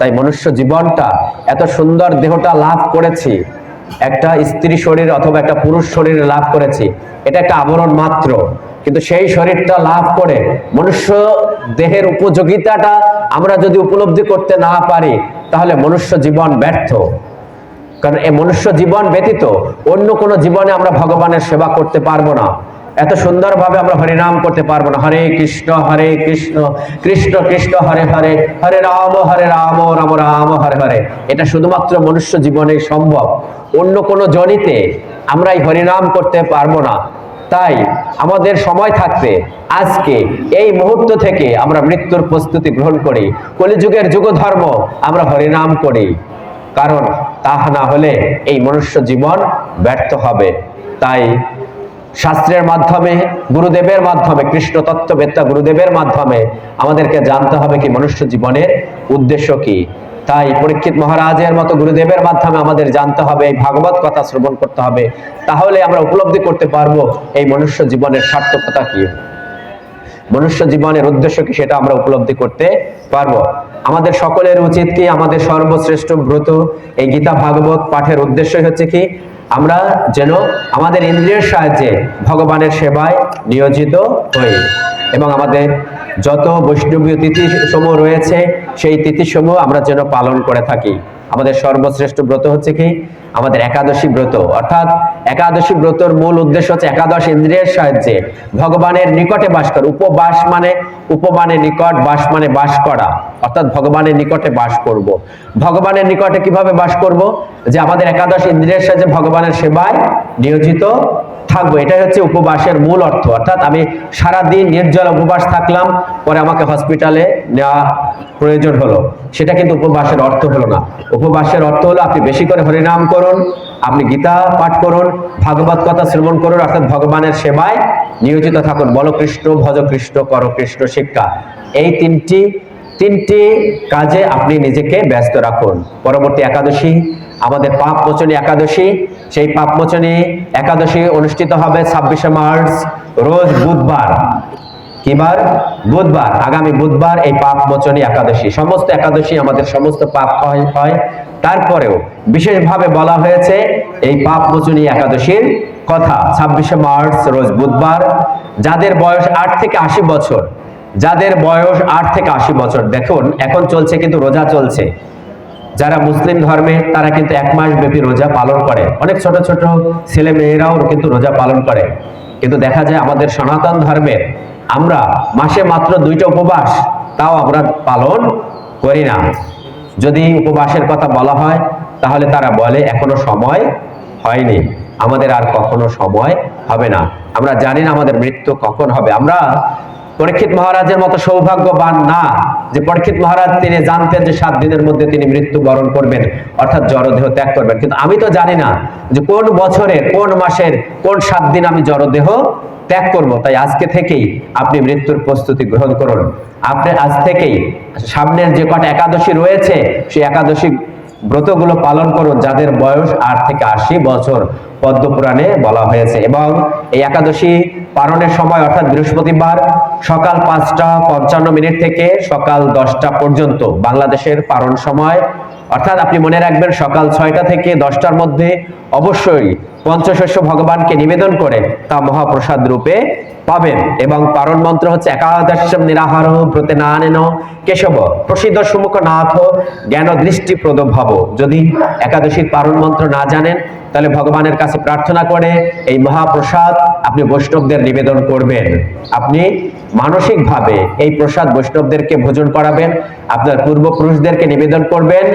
তাই মনুষ্য জীবনটা এত সুন্দর দেহটা লাভ করেছি। একটা স্ত্রী শরীর অথবা একটা পুরুষ শরীর লাভ করেছি। এটা একটা আবরণ মাত্র। কিন্তু সেই শরীরটা লাভ করে মনুষ্য দেহের উপযোগিতাটা আমরা যদি উপলব্ধি করতে না পারি, তাহলে মনুষ্য জীবন ব্যর্থ। কারণ এই মনুষ্য জীবন ব্যতীত অন্য কোনো জীবনে আমরা ভগবানের সেবা করতে পারব না। এত সুন্দরভাবে আমরা হরিনাম করতে পারব না। হরে কৃষ্ণ হরে কৃষ্ণ কৃষ্ণ কৃষ্ণ, হরে হরে হরে রাম হরে রাম রাম রাম, হরে হরে। এটা শুধুমাত্র মনুষ্য জীবনে সম্ভব। অন্য কোনো জনিতে আমরা এই হরিনাম করতে পারব না। তাই আমাদের সময় থাকতে আজকে এই মুহূর্ত থেকে আমরা মৃত্যুর প্রস্তুতি গ্রহণ করি। কলিযুগের যুগ ধর্ম আমরা হরিনাম করি। কারণ তাহা না হলে এই মনুষ্য জীবন ব্যর্থ হবে। তাই শাস্ত্রের মাধ্যমে, গুরুদেবের মাধ্যমে কৃষ্ণ তত্ত্ববেত্তা গুরুদেবের মাধ্যমে আমাদেরকে জানতে হবে কি মনুষ্য জীবনের উদ্দেশ্য কি। তাই পরীক্ষিত মহারাজের মতো গুরুদেবের মাধ্যমে আমাদের জানতে হবে, এই ভাগবত কথা শ্রবণ করতে হবে। তাহলে আমরা উপলব্ধি করতে পারব এই মনুষ্য জীবনের সার্থকতা কি। মনুষ্য জীবনের উদ্দেশ্য কি সেটা আমরা উপলব্ধি করতে পারব। আমাদের সকলের উচিত কি, আমাদের সর্বশ্রেষ্ঠ ব্রত, এই গীতা ভাগবত পাঠের উদ্দেশ্য হচ্ছে কি আমরা যেন আমাদের ইন্দ্রিয়ের সাহায্যে ভগবানের সেবায় নিয়োজিত হই এবং আমাদের যত বৈষ্ণবীয় তিথি সমূহ রয়েছে, সেই তিথি সমূহ আমরা যেন পালন করে থাকি। আমাদের সর্বশ্রেষ্ঠ ব্রত হচ্ছে কি? আমাদের একাদশী ব্রত। অর্থাৎ একাদশী ব্রতর মূল উদ্দেশ্য হচ্ছে একাদশ ইন্দ্রিয়ের সাহায্যে ভগবানের নিকটে বাস করা। উপবাস মানে উপমানে নিকট বাস মানে বাস করা। অর্থাৎ ভগবানের নিকটে বাস করব। ভগবানের নিকটে কীভাবে বাস করব? যে আমাদের একাদশ ইন্দ্রিয়ের সাহায্যে ভগবানের সেবায় নিয়োজিত থাকব। এটাই হচ্ছে উপবাসের মূল অর্থ। অর্থাৎ আমি সারা দিন নির্জল উপবাস থাকলাম, পরে আমাকে হসপিটালে নেওয়া প্রয়োজন হলো। সেটা কিন্তু উপবাসের অর্থ হলো না। উপবাসের অর্থ হলো আপনি বেশি করে হরিনাম করুন আপনি গীতা পাঠ করুন, ভাগবত কথা শ্রবণ করুন, অর্থাৎ ভগবানের সেবায় নিয়োজিত থাকুন। বলো কৃষ্ণ, ভজ কৃষ্ণ, কর কৃষ্ণ, শিক্ষা। এই তিনটি তিনটি কাজে আপনি নিজেকে ব্যস্ত রাখুন। পরবর্তী একাদশী, আমাদের পাপ মোচনী একাদশী, সেই পাপ মোচনী একাদশী অনুষ্ঠিত হবে ছাব্বিশে মার্চ, রোজ বুধবার। কিবার? বুধবার। আগামী বুধবার এই পাপ মোচনী একাদশী। সমস্ত একাদশী আমাদের সমস্ত পাপ ক্ষয় হয়। তারপরেও বিশেষভাবে বলা হয়েছে এই পাপ মোচনী একাদশীর কথা। ছাব্বিশে মার্চ, রোজ বুধবার। যাদের বয়স আট থেকে আশি বছর, যাদের বয়স আট থেকে আশি বছর, দেখুন, এখন চলছে কিন্তু রোজা চলছে। যারা মুসলিম ধর্মে, তারা কিন্তু এক মাস ব্যাপী রোজা পালন করে। অনেক ছোট ছোট ছেলে মেয়েরাও কিন্তু রোজা পালন করে। কিন্তু দেখা যায় আমাদের সনাতন ধর্মের আমরা মাসে মাত্র দুইটা উপবাস, তাও আমরা পালন করি না। যদি উপবাসের কথা বলা হয়, তাহলে তারা বলে, এখনও সময় হয়নি। আমাদের আর কখনো সময় হবে না। আমরা জানি না আমাদের মৃত্যু কখন হবে। আমরা পরীক্ষিত মহারাজের মতো সৌভাগ্যবান না যে পরীক্ষিত মহারাজ তিনি জানতেন যে সাত দিনের মধ্যে তিনি মৃত্যু বরণ করবেন, অর্থাৎ জড়দেহ ত্যাগ করবেন। কিন্তু আমি তো জানি না যে কোন বছরের কোন মাসের, কোন সাত দিন আমি জড়দেহ ত্যাগ করব, তাই আজকে থেকেই আপনি মৃত্যুর প্রস্তুতি গ্রহণ করুন। আপনি আজ থেকেই সামনের যে কটা একাদশী রয়েছে, সেই একাদশী ব্রতগুলো পালন করুন, যাদের বয়স আট থেকে আশি বছর পদ্মপুরাণে বলা হয়েছে। এবং এই একাদশী পালনের সময়, অর্থাৎ বৃহস্পতিবার, সকাল পাঁচটা পঞ্চান্ন মিনিট থেকে সকাল দশটা পর্যন্ত বাংলাদেশের পালন সময় অর্থাৎ আপনি মনে রাখবেন সকাল ছয়টা থেকে দশটার মধ্যে অবশ্যই পঞ্চশস্য ভগবানকে নিবেদন করে তা মহাপ্রসাদ রূপে পাবেন। এবং পারণ মন্ত্র হচ্ছে একাদশম নিরাহার না আনেন কেশব, প্রসিদ্ধ সুমুখ নাথ জ্ঞান দৃষ্টি ভব। যদি একাদশীর পারণ মন্ত্র না জানেন তাহলে ভগবানের কাছে প্রার্থনা করে, এই মহাপ্রসাদ আপনি বৈষ্ণবদের নিবেদন করবেন। আপনি মানসিকভাবে এই প্রসাদ বৈষ্ণবদেরকে ভোজন করাবেন, আপনার পূর্বপুরুষদেরকে নিবেদন করবেন,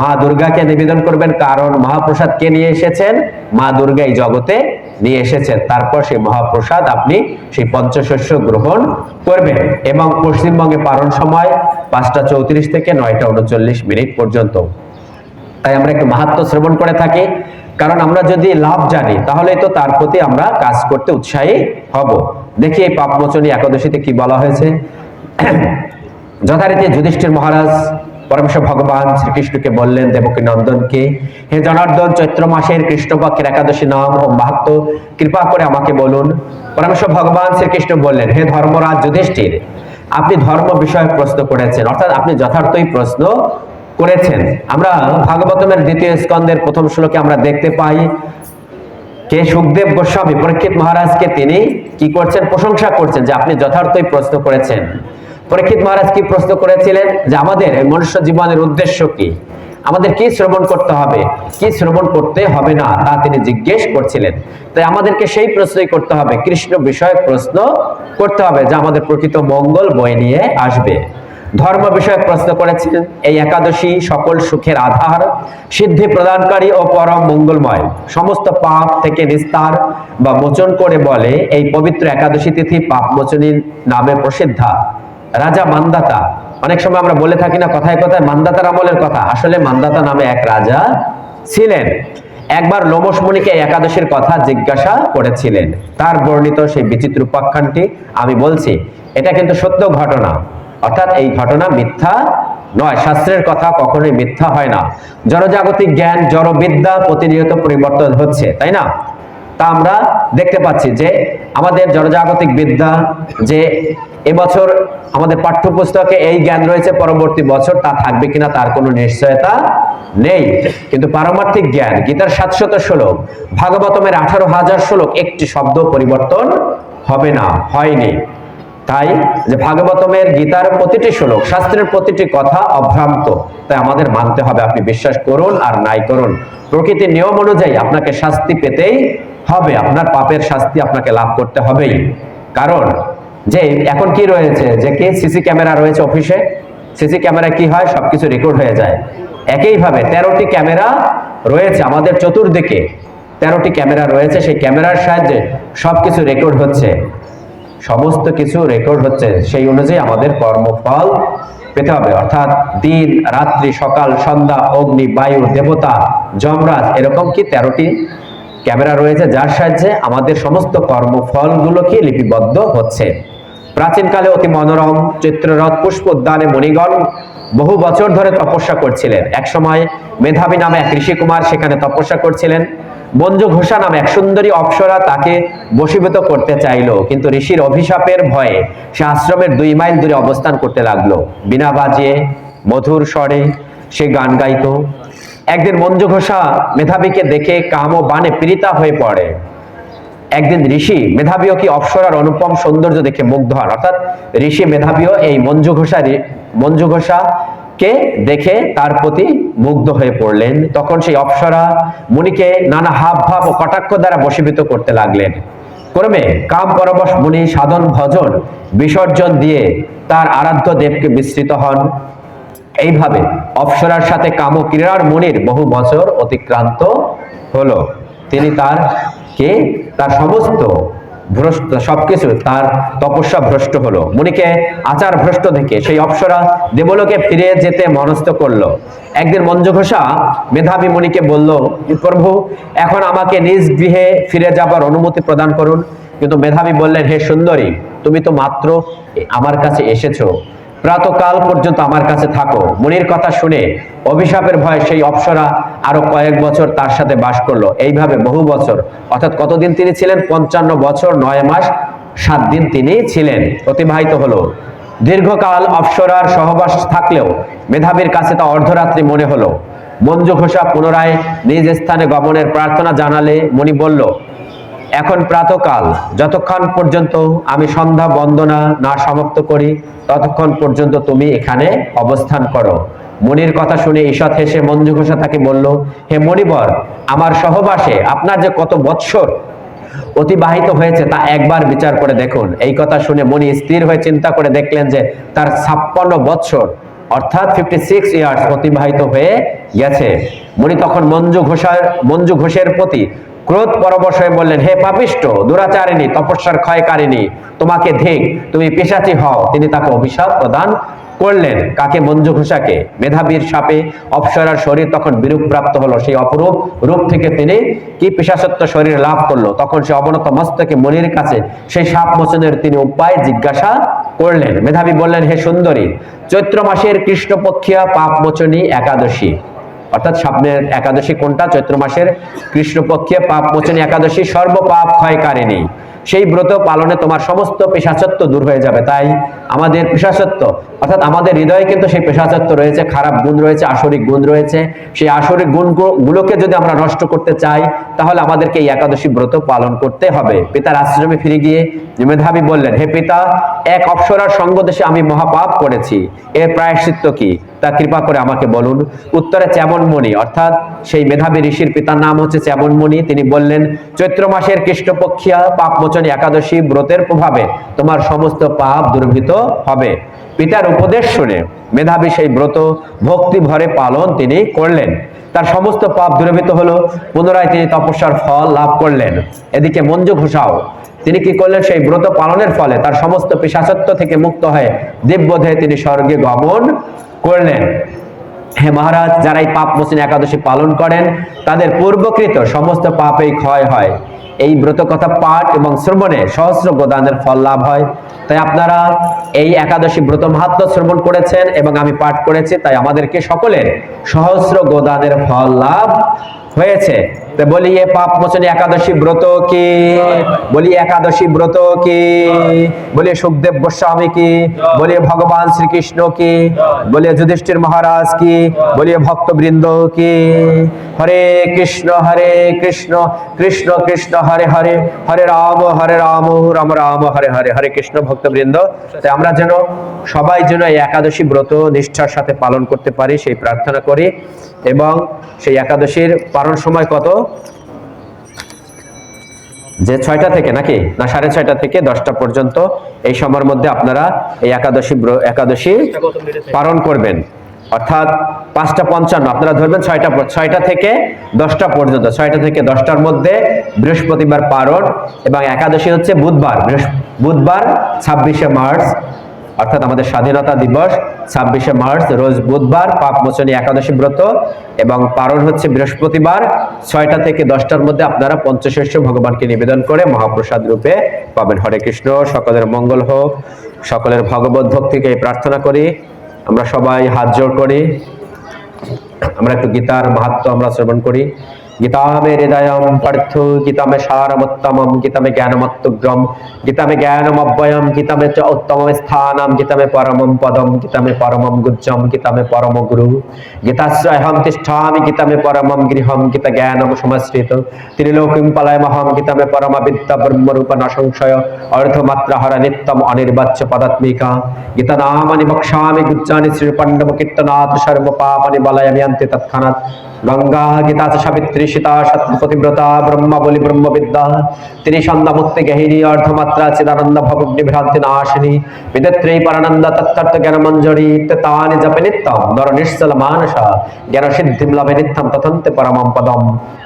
মা দুর্গাকে নিবেদন করবেন, কারণ মহাপ্রসাদ কে নিয়ে এসেছেন? মা দুর্গা এই জগতে নিয়ে এসেছেন। তারপর সেই মহাপ্রসাদ আপনি সেই পঞ্চশস্য গ্রহণ করবেন। এবং পশ্চিমবঙ্গে পালন সময় পাঁচটা চৌত্রিশ থেকে নয়টা উনচল্লিশ মিনিট পর্যন্ত। তাই আমরা একটু মাহাত্ম শ্রবণ করে থাকি। কারণ আমরা যদি লাভ জানি তাহলে তো তার প্রতি আমরা কাজ করতে উৎসাহী হব। দেখি এই পাপমোচনী একাদশীতে কি বলা হয়েছে। যথারীতি যুধিষ্ঠির মহারাজ পরমেশ্বর ভগবান শ্রীকৃষ্ণকে বললেন, দেবকী নন্দনকে, হে জনার্দন, চৈত্র মাসের কৃষ্ণপক্ষের একাদশী নাম ও মাহাত্ম, কৃপা করে আমাকে বলুন। পরমেশ্বর ভগবান শ্রীকৃষ্ণ বললেন, হে ধর্মরাজ যুধিষ্ঠির, আপনি ধর্ম বিষয়ে প্রশ্ন করেছেন, অর্থাৎ আপনি যথার্থই প্রশ্ন করেছেন। আমরা ভাগবতমের দ্বিতীয় স্কন্ধের প্রথম শ্লোকে আমরা দেখতে পাই, কে সুখদেব গোস্বামী পরীক্ষিত মহারাজকে তিনি কি করছেন? প্রশংসা করছেন যে আপনি যথার্থই প্রশ্ন করেছেন। পরীক্ষিত মহারাজ কি প্রশ্ন করেছিলেন? যে আমাদের মনুষ্য জীবনের উদ্দেশ্য কি? আমাদের কি শ্রবণ করতে হবে? কি শ্রবণ করতে হবে না? তা তিনি জিজ্ঞেস করছিলেন। তাই আমাদেরকে সেই প্রশ্নই করতে হবে। কৃষ্ণ বিষয়ক প্রশ্ন করতে হবে যা আমাদের প্রকৃত মঙ্গল বয়ে নিয়ে আসবে। ধর্ম বিষয়ক প্রশ্ন করেছিলেন এই একাদশী সকল সুখের আধার, সিদ্ধি প্রদানকারী ও পরম মঙ্গলময়। সমস্ত পাপ থেকে নিস্তার বা মোচন করে বলে এই পবিত্র একাদশী তিথি পাপ মোচনীর নামে প্রসিদ্ধা। রাজা মান্দাতা, অনেক সময় আমরা বলে থাকি না কথায় কথায়, মান্দাতার আমলের কথা। আসলে মান্দাতা নামে এক রাজা ছিলেন। একবার লোমস মুনিকে একাদশীর কথা জিজ্ঞাসা করেছিলেন। তার বর্ণিত সেই বিচিত্র উপাখ্যানটি আমি বলছি, এটা কিন্তু সত্য ঘটনা। অর্থাৎ এই ঘটনা মিথ্যা নয়, শাস্ত্রের কথা কখনোই মিথ্যা হয় না। জড়জাগতিক জ্ঞান জড়বিদ্যা প্রতিনিয়ত পরিবর্তন হচ্ছে, তাই না? তা আমরা দেখতে পাচ্ছি যে আমাদের জনজাগতিক বিদ্যা যে এবছর আমাদের পাঠ্যপুস্তকে এই জ্ঞান রয়েছে, পরবর্তী বছর তা থাকবে কিনা তার কোনো নিশ্চয়তা নেই। কিন্তু পারমার্থিক জ্ঞান, গীতার সাতশত শ্লোক, ভাগবতমের আঠারো হাজার শ্লোক একটি শব্দ পরিবর্তন হবে না, হয়নি। তাই যে ভাগবতমের গীতার প্রতিটি শ্লোক, শাস্ত্রের প্রতিটি কথা অভ্রান্ত। তাই আমাদের মানতে হবে, আপনি বিশ্বাস করুন আর নাই করুন। প্রকৃতির নিয়ম অনুযায়ী আপনাকে শাস্তি পেতেই হবে, আপনার পাপের শাস্তি আপনাকে লাভ করতে হবেই। কারণ যে এখন কি রয়েছে? যে কি সিসি ক্যামেরা রয়েছে অফিসে? সিসি ক্যামেরা কি হয়? সবকিছু রেকর্ড হয়ে যায়। একইভাবে তেরোটি ক্যামেরা রয়েছে আমাদের চতুর্দিকে। তেরোটি ক্যামেরা রয়েছে, সেই ক্যামেরার সাহায্যে সবকিছু রেকর্ড হচ্ছে। সমস্ত কিছু রেকর্ড হচ্ছে। সেই অনুযায়ী আমাদের কর্মফল পেতে হবে। অর্থাৎ দিন, রাত্রি, সকাল, সন্ধ্যা, অগ্নি, বায়ু, দেবতা, যমরাজ, এরকম কি তেরোটি ক্যামেরা রয়েছে? যার সাহায্যে আমাদের সমস্ত কর্মফলগুলো কি লিপিবদ্ধ হচ্ছে। প্রাচীনকালে অতি মনোরম, চিত্ররথ পুষ্প উদ্যানে মণিগণ বহু বছর ধরে তপস্যা করছিলেন। একসময় মেধাবী নামে এক ঋষিকুমার সেখানে তপস্যা করছিলেন। মঞ্জু ঘোষা নামে এক সুন্দরী অপ্সরা তাকে বশীভূত করতে চাইলো, কিন্তু ঋষির অভিশাপের ভয়ে সে আশ্রমের দুই মাইল দূরে অবস্থান করতে লাগল। বিনা বাজিয়ে মধুর স্বরে সে গান গাইত। একদিন মঞ্জু ঘোষা মেধাবীকে দেখে কাম ও বানে পীড়িতা হয়ে পড়ে। একদিন ঋষি মেধাবীও কি অপ্সরার অনুপম সৌন্দর্য দেখে মুগ্ধ হন? অর্থাৎ ঋষি মেধাবীও এই মঞ্জু ঘোষা মঞ্জু ঘোষাকে দেখে তার প্রতি মুগ্ধ হয়ে পড়লেন। তখন সেই অপ্সরা মুনিকে নানা হাব ভাব ও কটাক্ষ দ্বারা বশীভূত করতে লাগলেন। ক্রমে কাম পরবশ মুনি সাধন ভজন বিসর্জন দিয়ে তার আরাধ্য দেবকে বিস্তৃত হন। এইভাবে অপ্সরার সাথে কাম ক্রীড়ার মুনির বহু বছর অতিক্রান্ত হলো। তিনি তার কে? তার সমস্ত ভ্রষ্ট, সবকিছু তার তপস্যা ভ্রষ্ট হলো। মুনিকে আচার ভ্রষ্ট থেকে সেই অপ্সরা দেবলোকে ফিরে যেতে মনস্থ করল। একদিন মঞ্জঘোষা মেধাবী মুনিকে বলল প্রভু, এখন আমাকে নিজ গৃহে ফিরে যাবার অনুমতি প্রদান করুন। কিন্তু মেধাবী বললেন, হে সুন্দরী, তুমি তো মাত্র আমার কাছে এসেছ। প্রাতকাল পর্যন্ত আমার কাছে থাকো। মুনির কথা শুনে অভিশাপের ভয়ে সেই অপ্সরা আরও কয়েক বছর তার সাথে বাস করল। এইভাবে বহু বছর, অর্থাৎ কতদিন তিনি ছিলেন? পঞ্চান্ন বছর, নয় মাস, সাত দিন তিনি ছিলেন, অতিবাহিত হলো। দীর্ঘকাল অপ্সরার সহবাস থাকলেও মেধাবীর কাছে তা অর্ধরাত্রি মনে হলো। মঞ্জু ঘোষা পুনরায় নিজ স্থানে গমনের প্রার্থনা জানালে মণি বলল এখন প্রাতকাল। যতক্ষণ পর্যন্ত আমি সন্ধ্যা বন্দনা না সমাপ্ত করি, ততক্ষণ পর্যন্ত তুমি এখানে অবস্থান করো। মনির কথা শুনে ঈষৎ হেসে মঞ্জু ঘোষা তাকে বলল, হে মণিবর, আমার সহবাসে আপনার যে কত বৎসর অতিবাহিত হয়েছে তা একবার বিচার করে দেখুন। এই কথা শুনে মণি স্থির হয়ে চিন্তা করে দেখলেন যে তার ছাপ্পান্ন বৎসর, অর্থাৎ ফিফটি সিক্স ইয়ার্স অতিবাহিত হয়ে গেছে। মণি তখন মঞ্জু ঘোষার মঞ্জু ঘোষের প্রতি ক্রোধ পরবশ হয়ে বললেন, হে পাপিষ্ট, দুরাচারিণী, তপস্যার ক্ষয়কারিণী, তোমাকে ধিক, তুমি পেশাচি হও। তিনি তাকে অভিশাপ প্রদান করলেন। কাকে? মঞ্জু ঘোষাকে। মেধাবীর সাপে অপসরার শরীর তখন বিরূপ প্রাপ্ত হলো। সেই অপরূপ রূপ থেকে তিনি কি পেশাসত্ব শরীর লাভ করল? তখন সে অবনত মস্তকে মনির কাছে সেই সাপ মোচনের তিনি উপায় জিজ্ঞাসা করলেন। মেধাবী বললেন, হে সুন্দরী চৈত্র মাসের কৃষ্ণপক্ষিয়া পাপ মোচনী একাদশী অর্থাৎ সামনের একাদশী কোনটা? চৈত্র মাসের কৃষ্ণপক্ষে পাপ মোচনী একাদশী সর্বপাপ ক্ষয়কারিণী। সেই ব্রত পালনে তোমার সমস্ত পেশাচত্ব দূর হয়ে যাবে। তাই আমাদের পেশাচত্ব, অর্থাৎ আমাদের হৃদয়ে কিন্তু সেই পেশাচত্ব রয়েছে, খারাপ গুণ রয়েছে, আসরিক গুণ রয়েছে। সেই আসরিক গুণ গুলোকে যদি আমরা নষ্ট করতে চাই, তাহলে আমাদেরকে এই একাদশী ব্রত পালন করতে হবে। পিতার আশ্রমে ফিরে গিয়ে মেধাবী বললেন, হে পিতা, এক অপসরার সঙ্গ দেশে আমি মহাপাপ করেছি। এর প্রায়শ্চিত্ত কি? তা কৃপা করে আমাকে বলুন। উত্তরে চ্যামনমণি, অর্থাৎ সেই মেধাবী ঋষির পিতার নাম হচ্ছে চ্যামনমণি। তিনি বললেন, চৈত্র মাসের কৃষ্ণপক্ষিয়া পাপমোচনী একাদশী ব্রতের প্রভাবে তোমার সমস্ত পাপ দুর্বৃত হবে। পিতার উপদেশ শুনে মেধাবী সেই ব্রত ভক্তি ভরে পালন তিনি করলেন। তার সমস্ত পাপ দূরীভূত হলো। পুনরায় তিনি তপস্যার ফল লাভ করলেন। এদিকে মঞ্জু ঘোষাও, তিনি কি করলেন? সেই ব্রত পালনের ফলে তার সমস্ত পিসাচত্ব থেকে মুক্ত হয়ে দিব্যদেহে তিনি স্বর্গে গমন করলেন। হে মহারাজ, যারা এই পাপ মোচন একাদশী পালন করেন, তাদের পূর্বকৃত সমস্ত পাপেই ক্ষয় হয়। এই ব্রত কথা পাঠ এবং শ্রবণে সহস্র গোদানের ফল লাভ হয়। তাই আপনারা এই একাদশী ব্রত মাহাত্ম শ্রবণ করেছেন এবং আমি পাঠ করেছি, তাই আমাদেরকে সকলের সহস্র গোদানের ফল লাভ হয়েছে। তো বলি, এ পাপ মোচনী একাদশী ব্রত কি? বলি, একাদশী ব্রত কি? বলি, সুখদেব গোস্বামী কি? বলি, ভগবান শ্রীকৃষ্ণ কি? বলি, যুধিষ্ঠির মহারাজ কি? বলি, ভক্তবৃন্দ কি? হরে কৃষ্ণ হরে কৃষ্ণ কৃষ্ণ কৃষ্ণ, হরে হরে হরে রাম হরে রাম রাম রাম, হরে হরে হরে কৃষ্ণ ভক্তবৃন্দ। তাই আমরা যেন সবাই যেন একাদশী ব্রত নিষ্ঠার সাথে পালন করতে পারি, সেই প্রার্থনা করি। এবং সেই একাদশীর পালন সময় কত? যে ছয়টা থেকে নাকি? না, সাড়ে ছয়টা থেকে দশটা পর্যন্ত এই সময়ের মধ্যে আপনারা এই একাদশী একাদশী পালন করবেন। অর্থাৎ পাঁচটা পঞ্চান্ন, আপনারা ধরবেন ছয়টা ছয়টা থেকে দশটা পর্যন্ত, ছয়টা থেকে দশটার মধ্যে বৃহস্পতিবার পারণ এবং একাদশী হচ্ছে বুধবার বুধবার ছাব্বিশে মার্চ অর্থাৎ আমাদের স্বাধীনতা দিবস, ছাব্বিশে মার্চ, রোজ বুধবার পাকমোচনী একাদশী ব্রত এবং পারণ হচ্ছে বৃহস্পতিবার, ছয়টা থেকে দশটার মধ্যে আপনারা পঞ্চশস্য ভগবানকে নিবেদন করে মহাপ্রসাদ রূপে পাবেন। হরে কৃষ্ণ, সকলের মঙ্গল হোক, সকলের ভগবত ভক্তিকে প্রার্থনা করি। আমরা সবাই হাত জোড় করি। আমরা একটু গীতার মাহাত্ম আমরা শ্রবণ করি। গীতা মে হৃদয়ম পার্থ গীতা মে সারমোত্তমম গীতা মে জ্ঞানমত্তুগ্রম গীতা মে জ্ঞানমব্যয়ম গীতা মে চ উত্তমম স্থানম গীতা মে পরমম পদম গীতা মে পরমম গুজ্জম গীতা মে পরম গুরু। গীতাশ্রয়হম তিষ্ঠামি গীতা মে পরমম গৃহম, গীতা জ্ঞানম সমাশ্রিত। ত্রিলোকিম পলায়মহম গীতা মে পরমা বিদ্যা ব্রহ্মরূপ সংশয় অর্ধমাত্রা হর নিত্যম অনির্বাচ্য পদাত্মিকা। গীতা নামানি বক্ষ্যামি, গুজ্জানি শ্রীপণ্ডম কীর্তনাথ সর্ব পাপানি বলয়ামি, অন্তে তৎক্ষণাৎ। গঙ্গা গীতা চ সাবিত্রী সীতা সত্যপতিব্রতা ব্রহ্মা বলি ব্রহ্মবিদ্যা। তিনি সন্ধ্যা গেহিনী অর্ধমাত্রা চিদানন্দ ভবগ্নি ভ্রান্তি নাশিনী, বিদত্রী পরানন্দ তত্তর্থ জ্ঞান মঞ্জরি তানি জপে নিত্যম, নর নিশ্চল মানস জ্ঞান সিদ্ধিম লভে নিত্যম তথন্তে পরমম পদম।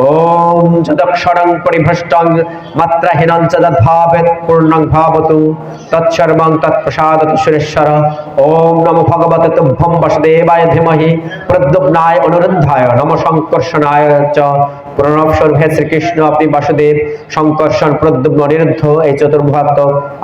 ওম যদক্ষরং পরিভ্রষ্টং মাত্রাহীনং চ দদ্ভাবেত পূর্ণং ভাবতু, তৎসর্বং তৎপ্রসাদতু সুরেশ্বর। ওম নমো ভগবতে তুভ্যং বসদেবায় ধীমহি, প্রদ্যুম্নায় অনুরুদ্ধায় নম সংকর্ষণায় চ। প্রণব হে শ্রীকৃষ্ণ, আপনি বাসুদেব সংকর্ষণ প্রদ্যুম্ন অনিরুদ্ধ এই চতুর্ভাত্ম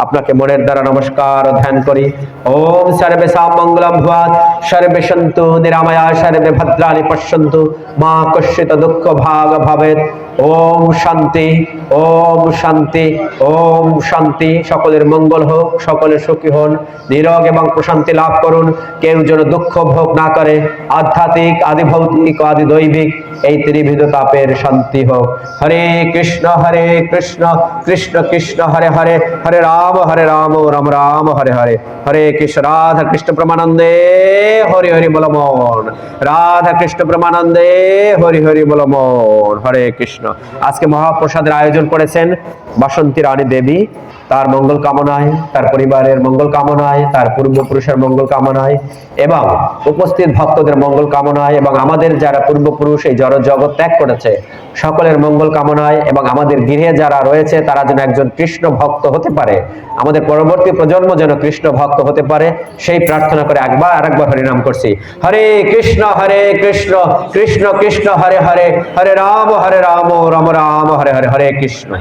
আপনাকে মনের দ্বারা নমস্কার ধ্যান করি। ওম সর্বে মঙ্গলম ভাত সর্বে সন্তু নিরাময়া, সর্বে ভদ্রাণী পশ্যন্তু, মা কশ্চিত দুঃখ ভাগ ভাবেত। ওম শান্তি ওম শান্তি ওম শান্তি। সকলের মঙ্গল হোক, সকলের সুখী হন নিরোগ এবং প্রশান্তি লাভ করুন। কেউ যেন দুঃখ ভোগ না করে, আধ্যাত্মিক আদি ভৌতিক আদি দৈবিক এই ত্রিবিধ তাপের শান্তি হোক। হরে কৃষ্ণ হরে কৃষ্ণ কৃষ্ণ কৃষ্ণ, হরে হরে হরে রাম হরে রাম রাম রাম, হরে হরে। হরে কৃষ্ণ, রাধা কৃষ্ণ প্রমানন্দে হরি হরি বল মন রাধা কৃষ্ণ প্রমানন্দে হরি হরি বল মন হরে কৃষ্ণ। আজকে মহাপ্রসাদের আয়োজন করেছেন বাসন্তী রানী দেবী। তার মঙ্গল কামনায়, তার পরিবারের মঙ্গল কামনায়, তার পূর্বপুরুষের মঙ্গল কামনায়, এবং উপস্থিত ভক্তদের মঙ্গল কামনায়, এবং আমাদের যারা পূর্বপুরুষ এই জড় জগৎ ত্যাগ করেছে, সকলের মঙ্গল কামনায়, এবং আমাদের গৃহে যারা রয়েছে, তারা যেন একজন কৃষ্ণ ভক্ত হতে পারে। আমাদের পরবর্তী প্রজন্ম যেন কৃষ্ণ ভক্ত হতে পারে, সেই প্রার্থনা করে একবার আরেকবার হরিনাম করছি। হরে কৃষ্ণ হরে কৃষ্ণ কৃষ্ণ কৃষ্ণ, হরে হরে হরে রাম হরে রাম রাম রাম, হরে হরে হরে কৃষ্ণ।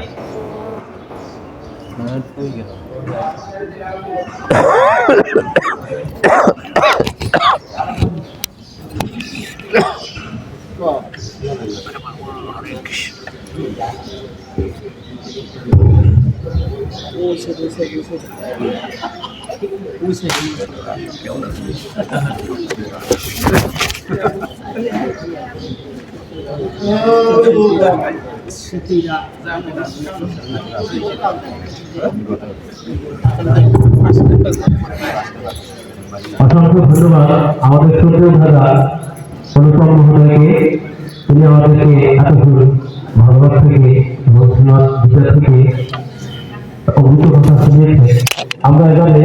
Oh, অসংখ্য ধন্যবাদ। আমাদের শ্রদ্ধেয় দাদা অনুপম মহোদয়কে। তিনি আমাদেরকে এত দূর ভগবত থেকে শ্রীমৎ বিচার থেকে অভিজ্ঞ কথা শুনিয়েছে আমরা এবারে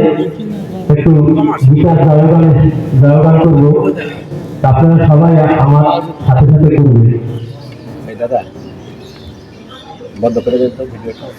একটু গীতার জয়গান জয়গান করব। আপনারা সবাই আমার সাথে সাথে করবেন দাদা বন্ধ করে দেন তো ভিডিওটা ও